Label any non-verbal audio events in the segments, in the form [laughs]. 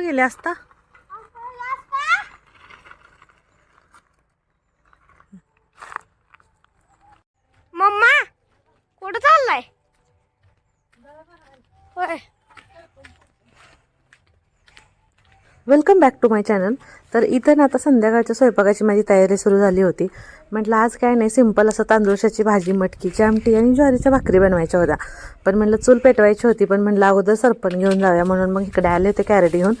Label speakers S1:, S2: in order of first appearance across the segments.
S1: कुठं गेले असता welcome back to my channel तर इथं ना आता संध्याकाळच्या स्वयंपाकाची माझी तयारी सुरू झाली होती. म्हटलं आज काय नाही सिंपल असं तांदूळशाची भाजी मटकीची आमटी आणि ज्वारीच्या भाकरी बनवायच्या होत्या. पण म्हटलं चूल पेटवायची होती पण म्हटलं अगोदर सरपण घेऊन जाऊया म्हणून मग इकडे आले होते कॅरेट घेऊन.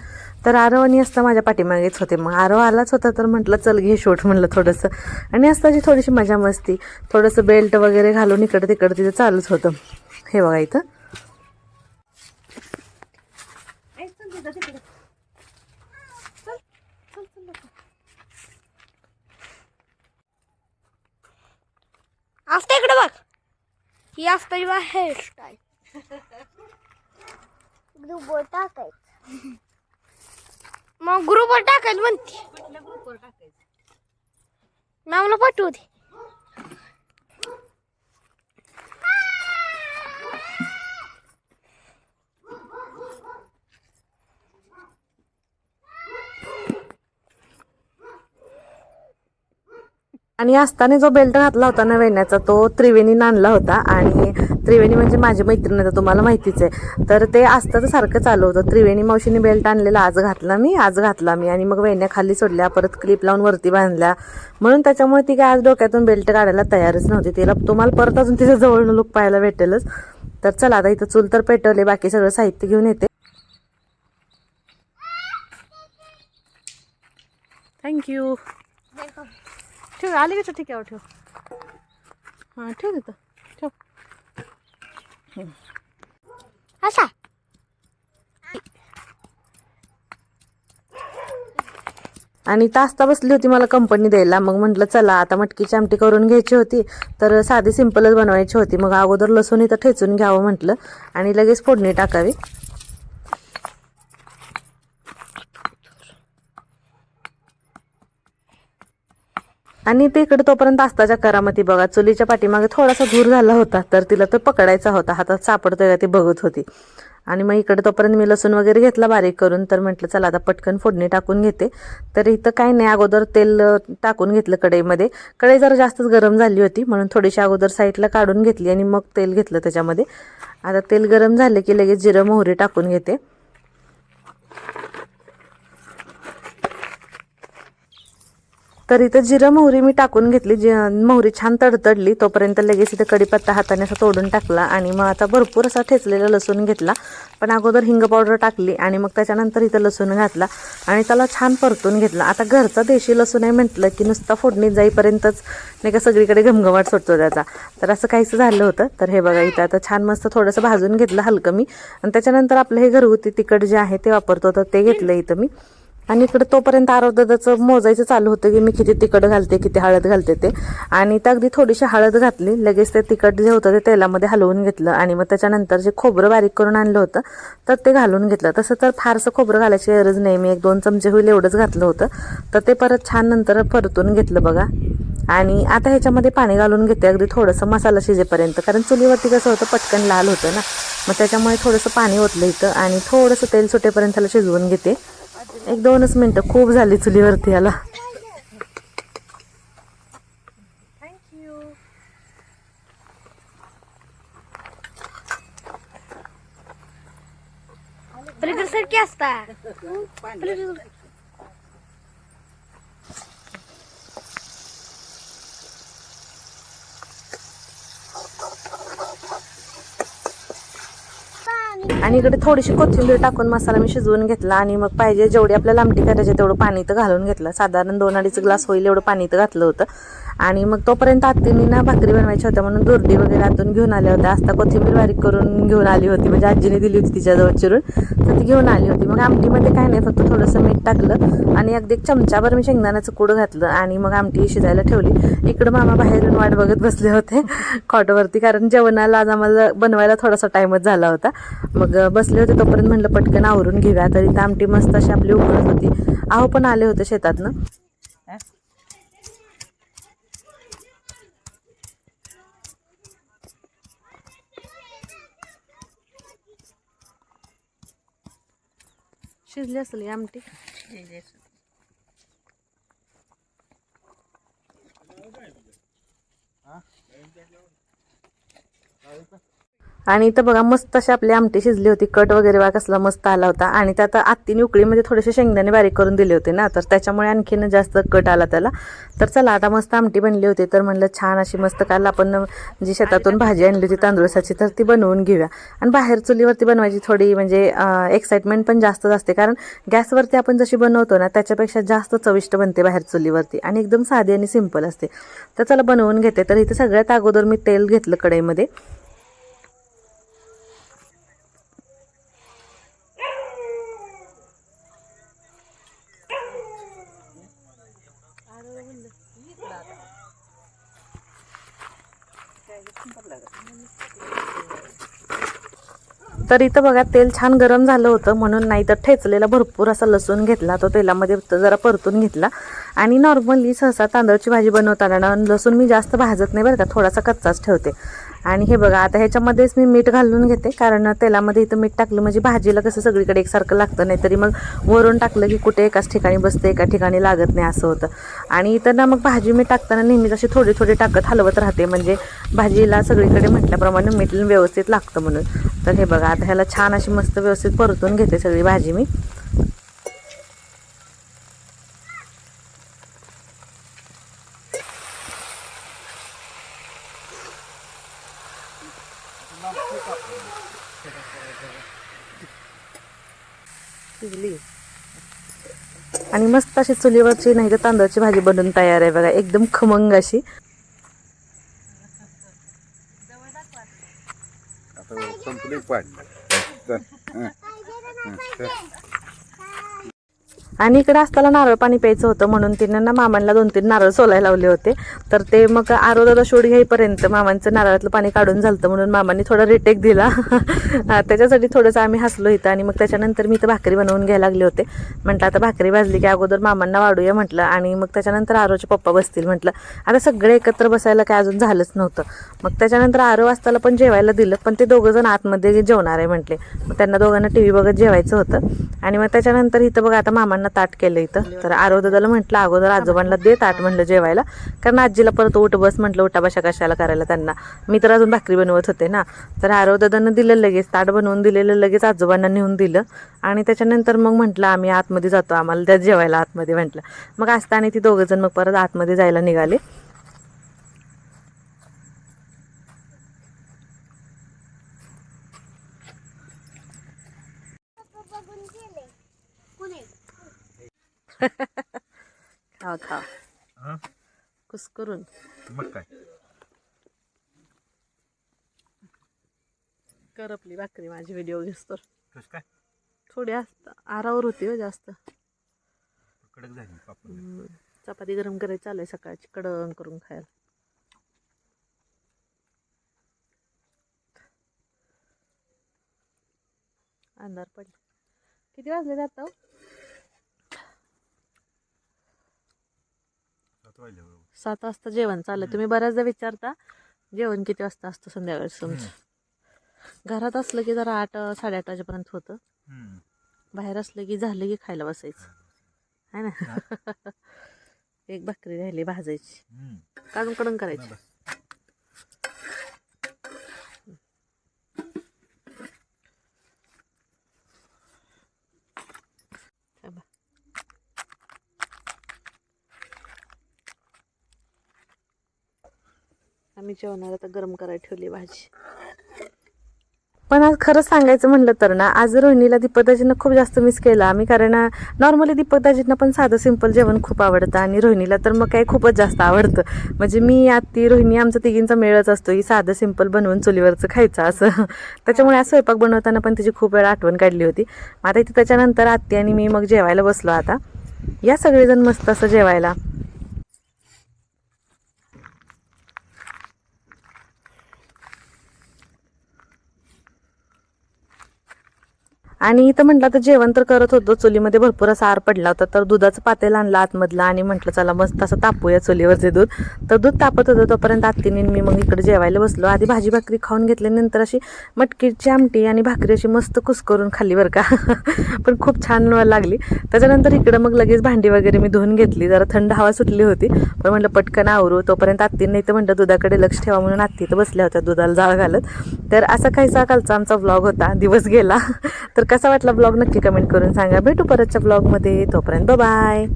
S1: तर आरव आणि असता माझ्या पाठीमागेच होते. मग आरव आलाच होता तर म्हटलं चल घे शूट म्हटलं थोडंसं. आणि असताची थोडीशी मजा मस्ती. थोडंसं बेल्ट वगैरे घालून इकडं तिकडं तिथं चालूच होतं. हे बघा इथं.
S2: असतं इकडे बघ. ही असतं जेव्हा हेअरस्टाईल ग्रुपवर टाकायचं. मग ग्रुपवर टाकायचं म्हणते. मॅमला पाठवू दे.
S1: आणि असताना जो बेल्ट घातला होता ना वेण्याचा तो त्रिवेणीनं आणला होता. आणि त्रिवेणी म्हणजे माझी मैत्रीण आहे तुम्हाला माहितीच आहे. तर ते असतं तर सारखं चालू होतं. त्रिवेणी मावशीने बेल्ट आणलेला आज घातला मी आज घातला मी. आणि मग वेण्या खाली सोडल्या परत क्लिप लावून वरती बांधल्या. म्हणून त्याच्यामुळे ती काय आज डोक्यातून बेल्ट काढायला तयारच नव्हती. तिला तुम्हाला परत अजून तिचं जवळनं लुक पाहायला भेटेलच. तर चला आता इथं चूल तर पेटवले बाकी सगळं साहित्य घेऊन येते. थँक्यू ठेव आले का ठीक आहे ठेव? हां ठेव तिथं ठेव.
S2: असा
S1: आणि तास्ता बसली होती मला कंपनी द्यायला. मग म्हटलं चला आता मटकीची आमटी करून घ्यायची होती. तर साधी सिंपलच बनवायची होती. मग अगोदर लसूण इथं ठेचून घ्यावं म्हटलं. आणि लगेच फोडणी टाकावी. आणि ते इकडे तोपर्यंत असताच्या करामती बघा. चुलीच्या पाठीमागे थोडासा धूर झाला होता तर तिला तो पकडायचा होता. हातात सापडतोय का ती बघत होती. आणि मग इकडे तोपर्यंत मी लसूण वगैरे घेतला बारीक करून तर म्हटलं चला आता पटकन फोडणी टाकून घेते. तर इथं काही नाही अगोदर तेल टाकून घेतलं कढईमध्ये. कढई जरा जास्तच गरम झाली होती म्हणून थोडीशी अगोदर साईडला काढून घेतली आणि मग तेल घेतलं त्याच्यामध्ये. आता तेल गरम झालं की लगेच जिरं मोहरी टाकून घेते. तर इथं जिरं मोहरी मी टाकून घेतली. जी मोहरी छान तडतडली. तोपर्यंत लगेच इथं कढीपत्ता हाताने असा तोडून टाकला आणि मग आता भरपूर असा ठेचलेला लसूण घेतला. पण अगोदर हिंग पावडर टाकली आणि मग त्याच्यानंतर इथं लसूण घातला आणि त्याला छान परतून घेतला. आता घरचा देशी लसूण आहे म्हटलं की नुसता फोडणीत जाईपर्यंतच नाही का सगळीकडे घमघमाट सुटतो त्याचा. तर असं काहीसं झालं होतं. तर हे बघा इथं आता छान मस्त थोडंसं भाजून घेतलं हलकं मी. आणि त्याच्यानंतर आपलं हे घरगुती तिखट जे आहे ते वापरतो. तर ते घेतलं इथं मी. आणि इकडं तोपर्यंत आरोदाचं मोजायचं चालू होतं की मी किती तिखट घालते किती हळद घालते ते. आणि त्या अगदी थोडीशी हळद घातली लगेच ते तिखट जे होतं ते तेलामध्ये हलवून घेतलं. आणि मग त्याच्यानंतर जे खोबरं बारीक करून आणलं होतं तर ते घालून घेतलं. तसं तर फारसं खोबरं घालायची गरज नाही. मी एक दोन चमचे होईल एवढंच घातलं होतं. तर ते परत छान नंतर परतून घेतलं बघा. आणि आता ह्याच्यामध्ये पाणी घालून घेते अगदी थोडंसं मसाला शिजेपर्यंत. कारण चुलीवरती कसं होतं पटकन लाल होतं ना. मग त्याच्यामुळे थोडंसं पाणी ओतलं इथं. आणि थोडंसं तेल सुटेपर्यंत त्याला शिजवून घेते. एक दोनच मिनटं खूप झाली चुलीवरती याला.
S2: असता? [laughs]
S1: आणि इकडे थोडीशी कोथिंबीर टाकून मसाला मी शिजवून घेतला आणि मग पाहिजे जेवढी आपल्याला आमटी करायची तेवढं पाणी तर घालून घेतलं. साधारण दोन अडीच ग्लास होईल एवढं पाणी तर घातलं होतं. आणि मग तोपर्यंत आत्तींनी ना भाकरी बनवायच्या होत्या. म्हणून दुर्डी वगैरे आतून घेऊन आल्या होत्या. आस्ता कोथिंबीर बारीक करून घेऊन आली होती. म्हणजे आजीने दिली होती तिच्याजवळ चिरून. तर ती घेऊन आली होती. मग आमटीमध्ये काय नाही फक्त थोडंसं मीठ टाकलं आणि अगदी एक चमचाभर मी शेंगदाण्याचं कूड घातलं आणि मग आमटी शिजायला ठेवली. इकडं मामा बाहेरून वाट बघत बसले होते कॉटवरती. कारण जेवणाला आज आम्हाला बनवायला थोडासा टाईमच झाला होता. मग बसले होते तोपर्यंत म्हणलं पटकन आवरून घेऊया. तर आमटी मस्त अशी आपली उकळत होती. आहो पण आले होते शेतातनं. शिजली असेल ही आमटी? आणि इथं बघा मस्त अशी आपली आमटी शिजली होती. कट वगैरे वा कसला मस्त आला होता. आणि त्यात आत्तीने उकळीमध्ये थोडेसे शेंगदाणे बारीक करून दिले होते ना. तर त्याच्यामुळे आणखीन जास्त कट आला त्याला. तर चला आता मस्त आमटी बनली होती. तर म्हणलं छान अशी मस्त काल आपण जी शेतातून भाजी आणली होती तांदूळसाची तर ती बनवून घेऊया. आणि बाहेर चुलीवरती बनवायची थोडी म्हणजे एक्साइटमेंट पण जास्त असते. कारण गॅसवरती आपण जशी बनवतो ना त्याच्यापेक्षा जास्त चविष्ट बनते बाहेर चुलीवरती. आणि एकदम साधी आणि सिंपल असते. तर चला बनवून घेते. तर इथे सगळ्यात अगोदर मी तेल घेतलं कढईमध्ये. तर इथं बघा तेल छान गरम झालं होतं म्हणून नाही तर ठेचलेला भरपूर असा लसूण घेतला तो तेलामध्ये जरा परतून घेतला. आणि नॉर्मली सहसा तांदळाची भाजी बनवताना ना लसूण मी जास्त भाजत नाही बरं का थोडासा कच्चाच ठेवते. आणि हे बघा आता ह्याच्यामध्येच मी मीठ घालून घेते कारण तेलामध्ये इथं मीठ टाकलं म्हणजे भाजीला कसं सगळीकडे एकसारखं लागतं नाही तरी मग वरून टाकलं की कुठे एकाच ठिकाणी बसते एका ठिकाणी लागत नाही असं होतं. आणि इथं ना मग भाजी मी टाकताना नेहमीच अशी थोडी थोडी टाकत हलवत राहते म्हणजे भाजीला सगळीकडे म्हटल्याप्रमाणे मीठ व्यवस्थित लागतं म्हणून. तर हे बघा आता ह्याला छान अशी मस्त व्यवस्थित परतून घेते सगळी भाजी मी. शिजली. आणि मस्त अशी चुलीवरची नाही तर तांदळाची भाजी बनवून तयार आहे बघा. एकदम खमंग अशी.
S3: संपली
S1: आणि इकडे असताना नारळ पाणी प्यायचं होतं म्हणून तिने ना मामांना दोन तीन नारळ सोलायला लावले होते. तर ते मग आरोदाला शोध घेईपर्यंत मामांचं नारळातलं पाणी काढून झालं म्हणून मामांनी थोडा रिटेक दिला. [laughs] त्याच्यासाठी थोडंसं आम्ही हसलो इथं आणि मग त्याच्यानंतर मी इथं भाकरी बनवून घ्यायला लागले होते. म्हटलं आता भाकरी भाजली की अगोदर मामांना वाढूया म्हटलं. आणि मग त्याच्यानंतर आरोचे पप्पा बसतील म्हटलं. आता सगळे एकत्र बसायला काय अजून झालंच नव्हतं. मग त्याच्यानंतर आरो वाजताला पण जेवायला दिलं पण ते दोघं जण आतमध्ये जेवणार आहे म्हटले. मग त्यांना दोघांना टी व्ही बघत जेवायचं होतं. आणि मग त्याच्यानंतर इथं बघा आता मामांना ताट केलं इथं. तर आरो दादाला म्हटलं अगोदर आजोबांना दे ताट म्हटलं जेवायला. कारण आजीला परत उठ बस म्हटलं उठाबशा कशाला करायला त्यांना. मी तर अजून भाकरी बनवत होते ना. तर आरो दिलं लगेच ताट बनवून दिलेलं लगेच आजोबांना नेऊन दिलं. आणि त्याच्यानंतर मग म्हटलं आम्ही आतमध्ये जातो आम्हाला त्यात जेवायला आतमध्ये म्हटलं. मग असताना ती दोघं जण मग परत आतमध्ये जायला निघाले. [laughs] खावा खावा. कुस्करून.
S3: मग काय?
S1: करपली भाकरी माझी व्हिडिओ
S3: कस काय?
S1: थोडी असतं आरावर होती हो जास्त.
S3: कडक झाली.
S1: चपाती गरम करायची चालू आहे सकाळची कडण करून खायला. अंधार पडले. किती वाजले जात
S3: सात
S1: वाजता जेवण चाललं. तुम्ही बऱ्याचदा विचारता जेवण किती वाजता असतं संध्याकाळचं तुमचं? घरात असलं की जरा आठ साडेआठ वाजेपर्यंत होतं. बाहेर असलं की झालं की खायला बसायचं. है. ना? [laughs] एक भाकरी राहिली भाजायची. काढून कडून करायची. आम्ही जेवणाला तर गरम करायला ठेवली भाजी. पण आज खरंच सांगायचं म्हणलं तर ना आज रोहिणीला दीपकदाजींना खूप जास्त मिस केलं आम्ही. कारण नॉर्मली दीपकदाजींना पण साधं सिंपल जेवण खूप आवडतं आणि रोहिणीला तर मग काही खूपच जास्त आवडतं. म्हणजे मी आत्ती रोहिणी आमचा तिघींचा मेळच असतो. ही साधं सिंपल बनवून चुलीवरचं खायचं असं. [laughs] त्याच्यामुळे आज स्वयंपाक बनवताना पण तिची खूप वेळा आठवण काढली होती. मग आता इथे त्याच्यानंतर आत्ती आणि मी मग जेवायला बसलो आता. या सगळेजण मस्त असं जेवायला. आणि इथं म्हटलं तर जेवण तर करत होतो चुलीमध्ये भरपूर असा आर पडला होता तर दुधाचं पातेल आणलं आतमधलं आणि म्हटलं चला मस्त असं तापूया चुलीवरचे दूध. तर दूध तापत होतं तोपर्यंत आत्तीने मी मग इकडे जेवायला बसलो. आधी भाजी भाकरी खाऊन घेतल्यानंतर अशी मटकीची आमटी आणि भाकरी अशी मस्त कुस्करून खाल्ली बरं का. [laughs] पण खूप छान लागली. त्याच्यानंतर इकडं मग लगेच भांडी वगैरे मी धुवून घेतली. जरा थंड हवा सुटली होती पण म्हटलं पटकन आवरू. तोपर्यंत आत्तीने इथं म्हटलं दुधाकडे लक्ष ठेवा म्हणून आत्ती इथं बसल्या होत्या दुधाला जाळ घालत. तर असा काहीसा कालचा आमचा ब्लॉग होता दिवस गेला. तर कसा वाटला ब्लॉग नक्की कमेंट करून सांगा. भेटू परतच्या ब्लॉगमध्ये तोपर्यंत बाय